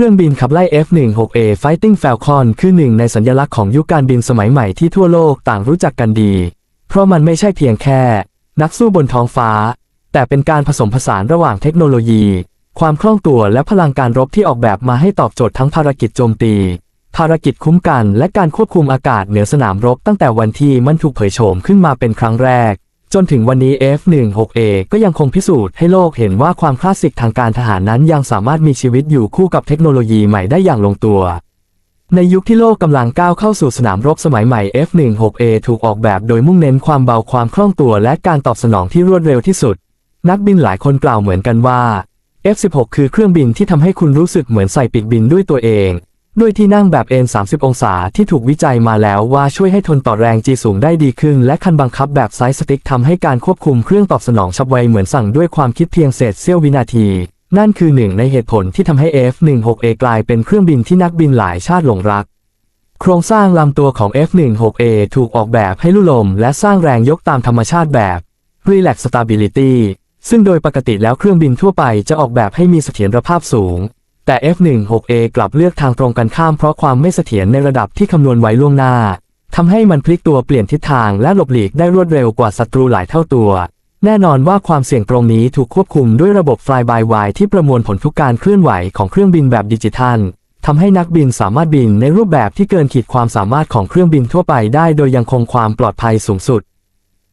ครื่องบินขับไล่ F-16A Fighting Falcon คือหนึ่งในสัญลักษณ์ของยุคการบินสมัยใหม่ที่ทั่วโลกต่างรู้จักกันดี เพราะมันไม่ใช่เพียงแค่ นักสู้บนท้องฟ้า แต่เป็นการผสมผสานระหว่างเทคโนโลยี ความคล่องตัวและพลังการรบที่ออกแบบมาให้ตอบโจทย์ทั้งภารกิจโจมตี ภารกิจคุ้มกันและการควบคุมอากาศเหนือสนามรบตั้งแต่วันที่มันถูกเผยโฉมขึ้นมาเป็นครั้งแรก จนถึงวันนี้ F-16A ก็ยังคงพิสูจน์ให้โลกเห็นว่าความคลาสสิกทางการทหารนั้นยังสามารถมีชีวิตอยู่คู่กับเทคโนโลยีใหม่ได้อย่างลงตัว ในยุคที่โลกกำลังก้าวเข้าสู่สนามรบสมัยใหม่ F-16A ถูกออกแบบโดยมุ่งเน้นความเบาความคล่องตัวและการตอบสนองที่รวดเร็วที่สุด นักบินหลายคนกล่าวเหมือนกันว่า F-16 คือเครื่องบินที่ทำให้คุณรู้สึกเหมือนใส่ปีกบินด้วยตัวเอง ด้วยที่นั่งแบบเอน30 องศาที่ถูกวิจัยมาแล้วว่าช่วยให้ทนต่อแรง G สูงได้ดีขึ้น และคันบังคับแบบไซส์สติ๊กทำให้การควบคุมเครื่องตอบสนองฉับไวเหมือนสั่งด้วยความคิดเพียงเศษเสี้ยววินาที นั่นคือหนึ่งในเหตุผลที่ทำให้ F-16A กลายเป็นเครื่องบินที่นักบินหลายชาติหลงรัก โครงสร้างลำตัวของ F-16A ถูกออกแบบให้ลู่ลม และสร้างแรงยกตามธรรมชาติแบบ Relax Stability ซึ่งโดยปกติแล้วเครื่องบินทั่วไปจะออกแบบให้มีเสถียรภาพสูง แต่ F-16A กลับเลือกทางตรงกันข้ามเพราะความไม่เสถียรในระดับที่คำนวณไว้ล่วงหน้าทำให้มันพลิกตัวเปลี่ยนทิศทางและหลบหลีกได้รวดเร็วกว่าศัตรูหลายเท่าตัว แน่นอนว่าความเสี่ยงตรงนี้ถูกควบคุมด้วยระบบ Fly by Wire ที่ประมวลผลทุกการเคลื่อนไหวของเครื่องบินแบบดิจิทัลทำให้นักบินสามารถบินในรูปแบบที่เกินขีดความสามารถของเครื่องบินทั่วไปได้โดยยังคงความปลอดภัยสูงสุด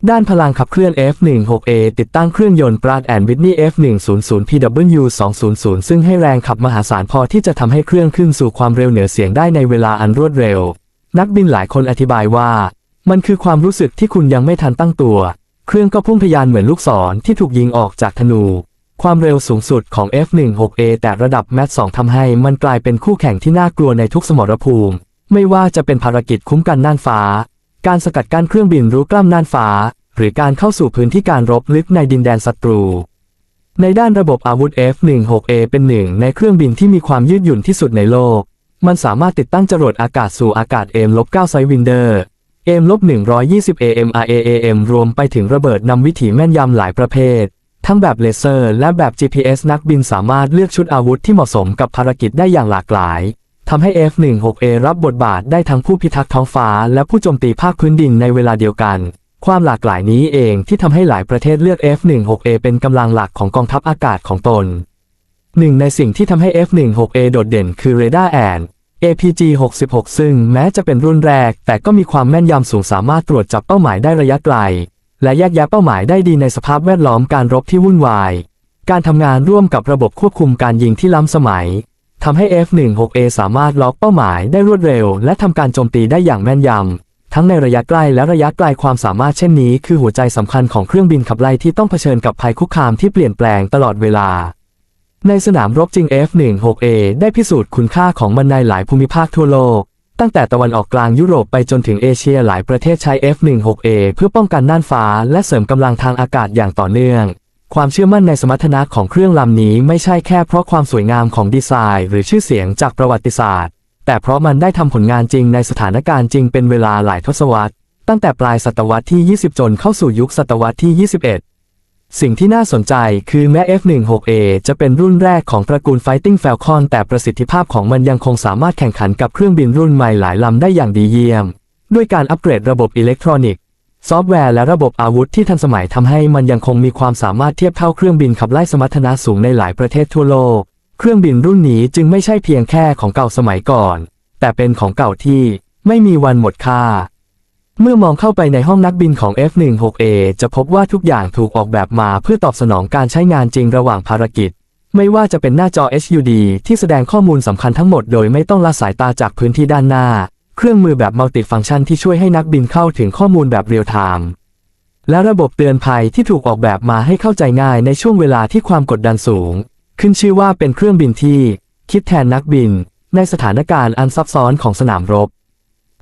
ด้านพลังขับเคลื่อน F16A ติดตั้งเครื่องยนต์ Pratt Whitney F100 PW200 ซึ่งให้แรงขับมหาศาลพอที่จะทำให้เครื่องขึ้นสู่ความเร็วเหนือเสียงได้ในเวลาอันรวดเร็ว นักบินหลายคนอธิบายว่า มันคือความรู้สึกที่คุณยังไม่ทันตั้งตัว เครื่องก็พุ่งทะยานเหมือนลูกศรที่ถูกยิงออกจากธนู ความเร็วสูงสุดของ F16A แต่ระดับแมท2ทำให้มันกลายเป็นคู่แข่งที่น่ากลัวในทุกสมรภูมิ ไม่ว่าจะเป็นภารกิจคุ้มกันน่านฟ้า การสกัดกั้นเครื่องบินรู้กล้ามน่านฟ้า หรือการเข้าสู่พื้นที่การรบลึกในดินแดนศัตรู ในด้านระบบอาวุธ F16A เป็นหนึ่งในเครื่องบินที่มีความยืดหยุ่นที่สุดในโลก มันสามารถติดตั้งจรวดอากาศสู่อากาศ M-9 ไซวินเดอร์ M-120 AMRAAM รวมไปถึงระเบิดนำวิถีแม่นยำหลายประเภท ทั้งแบบเลเซอร์และแบบ GPS นักบินสามารถเลือกชุดอาวุธที่เหมาะสมกับภารกิจได้อย่างหลากหลาย ทำให้ F16A รับบทบาทได้ทั้งผู้พิทักษ์ท้องฟ้า และผู้โจมตีภาคพื้นดินในเวลาเดียวกัน ความหลากหลายนี้เองที่ทำให้หลายประเทศเลือก F16A เป็นกำลังหลักของกองทัพอากาศของตนหนึ่งในสิ่งที่ทำให้ F16A โดดเด่นคือเรดาร์แอน APG 66 ซึ่งแม้จะเป็นรุ่นแรก แต่ก็มีความแม่นยำสูงสามารถตรวจจับเป้าหมายได้ระยะไกล และแยกแยะเป้าหมายได้ดีในสภาพแวดล้อมการรบที่วุ่นวาย การทำงานร่วมกับระบบควบคุมการยิงที่ล้ำสมัย ทำให้ F16A สามารถล็อกเป้าหมายได้รวดเร็ว และทำการโจมตีได้อย่างแม่นยำ ทั้งในระยะใกล้และระยะไกลความสามารถเช่นนี้ คือหัวใจสำคัญของเครื่องบินขับไล่ที่ต้องเผชิญกับภัยคุกคามที่เปลี่ยนแปลงตลอดเวลา ในสนามรบจริง F16A ได้พิสูจน์คุณค่าของมันในหลายภูมิภาคทั่วโลก ตั้งแต่ตะวันออกกลางยุโรปไปจนถึงเอเชียหลายประเทศใช้ F16A เพื่อป้องกันน่านฟ้า และเสริมกำลังทางอากาศอย่างต่อเนื่อง ความเชื่อมั่นในสมรรถนะของเครื่องลำนี้ไม่ใช่แค่เพราะความสวยงามของดีไซน์ หรือชื่อเสียงจากประวัติศาสตร์ แต่เพราะมันได้ทำผลงานจริงในสถานการณ์จริงเป็นเวลาหลายทศวรรษ ตั้งแต่ปลายศตวรรษที่ 20 จนเข้าสู่ยุคศตวรรษที่ 21 สิ่งที่น่าสนใจคือแม้ F16A จะเป็นรุ่นแรกของตระกูล Fighting Falcon แต่ประสิทธิภาพของมันยังคงสามารถแข่งขันกับเครื่องบินรุ่นใหม่หลายลำได้อย่างดีเยี่ยม ด้วยการอัปเกรดระบบอิเล็กทรอนิกส์ ซอฟต์แวร์และระบบอาวุธที่ทันสมัยทำให้มันยังคงมีความสามารถเทียบเท่าเครื่องบินขับไล่สมรรถนะสูงในหลายประเทศทั่วโลก เครื่องบินรุ่นนี้จึงไม่ใช่เพียงแค่ของเก่าสมัยก่อน แต่เป็นของเก่าที่ไม่มีวันหมดค่า เมื่อมองเข้าไปในห้องนักบินของ F16A จะพบว่าทุกอย่างถูกออกแบบมาเพื่อตอบสนองการใช้งานจริงระหว่างภารกิจ ไม่ว่าจะเป็นหน้าจอ HUD ที่แสดงข้อมูลสำคัญทั้งหมดโดยไม่ต้องละสายตาจากพื้นที่ด้านหน้า เครื่องมือแบบมัลติฟังก์ชันที่ช่วยให้นักบินเข้าถึงข้อมูลแบบเรียลไทม์และระบบเตือนภัยที่ถูกออกแบบมาให้เข้าใจง่ายในช่วงเวลาที่ความกดดันสูง ขึ้นชื่อว่าเป็นเครื่องบินที่ คิดแทนนักบิน ในสถานการณ์อันซับซ้อนของสนามรบ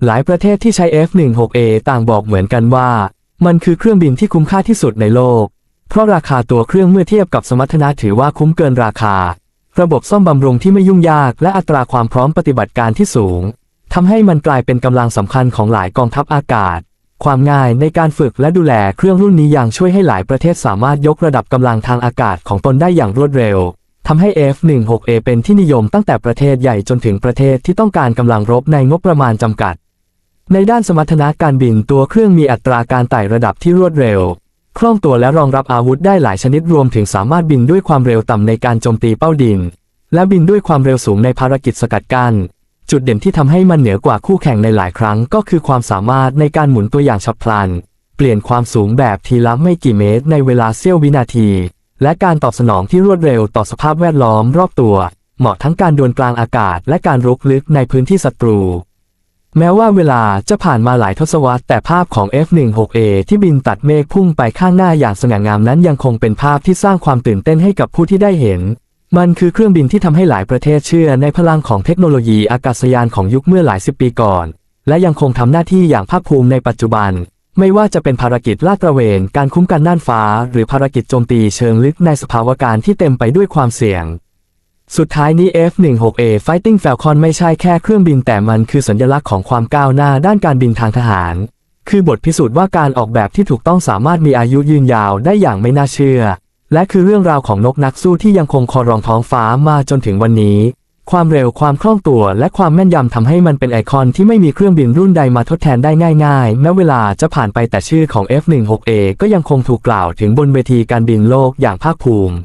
หลายประเทศที่ใช้ F16A ต่างบอกเหมือนกันว่า มันคือเครื่องบินที่คุ้มค่าที่สุดในโลก เพราะราคาตัวเครื่องเมื่อเทียบกับสมรรถนะถือว่าคุ้มเกินราคา ระบบซ่อมบำรุงที่ไม่ยุ่งยากและอัตราความพร้อมปฏิบัติการที่สูง ทำให้มันกลายเป็นกำลังสำคัญของหลายกองทัพอากาศ ความง่ายในการฝึกและดูแลเครื่องรุ่นนี้ยังช่วยให้หลายประเทศสามารถยกระดับกำลังทางอากาศของตนได้อย่างรวดเร็วทำให้ F-16A เป็นที่นิยมตั้งแต่ประเทศใหญ่จนถึงประเทศที่ต้องการกำลังรบในงบประมาณจำกัด ในด้านสมรรถนะการบินตัวเครื่องมีอัตราการไต่ระดับที่รวดเร็ว คล่องตัวและรองรับอาวุธได้หลายชนิดรวมถึงสามารถบินด้วยความเร็วต่ำในการโจมตีเป้าดิน และบินด้วยความเร็วสูงในภารกิจสกัดกั้น จุดเด่นที่ทำให้มันเหนือกว่าคู่แข่งในหลายครั้งก็คือความสามารถในการหมุนตัวอย่างฉับพลัน เปลี่ยนความสูงแบบทีละไม่กี่เมตรในเวลาเสี้ยววินาที และการตอบสนองที่รวดเร็วต่อสภาพแวดล้อมรอบตัว เหมาะทั้งการดวลกลางอากาศ และการรุกลึกในพื้นที่ศัตรู แม้ว่าเวลาจะผ่านมาหลายทศวรรษแต่ภาพของ F-16A ที่บินตัดเมฆพุ่งไปข้างหน้าอย่างสง่างามนั้นยังคงเป็นภาพที่สร้างความตื่นเต้นให้กับผู้ที่ได้เห็น มันคือเครื่องบินที่ทำให้หลายประเทศเชื่อในพลังของเทคโนโลยีอากาศยานของยุคเมื่อหลายสิบปีก่อน และยังคงทำหน้าที่อย่างภาคภูมิในปัจจุบัน ไม่ว่าจะเป็นภารกิจลาดตระเวน การคุ้มกันน่านฟ้า หรือภารกิจโจมตีเชิงลึกในสภาวะการที่เต็มไปด้วยความเสี่ยง สุดท้ายนี้ F-16A Fighting Falcon ไม่ใช่แค่เครื่องบินแต่มันคือสัญลักษณ์ของความก้าวหน้าด้านการบินทางทหาร คือบทพิสูจน์ว่าการออกแบบที่ถูกต้องสามารถมีอายุยืนยาวได้อย่างไม่น่าเชื่อ และคือเรื่องราวของนกนักสู้ที่ยังคงครองท้องฟ้ามาจนถึงวันนี้ ความเร็วความคล่องตัว และความแม่นยำทำให้มันเป็นไอคอนที่ไม่มีเครื่องบินรุ่นใดมาทดแทนได้ง่ายๆ แม้เวลาจะผ่านไปแต่ชื่อของ F-16A ก็ยังคงถูกกล่าวถึงบนเวทีการบินโลกอย่างภาคภูมิ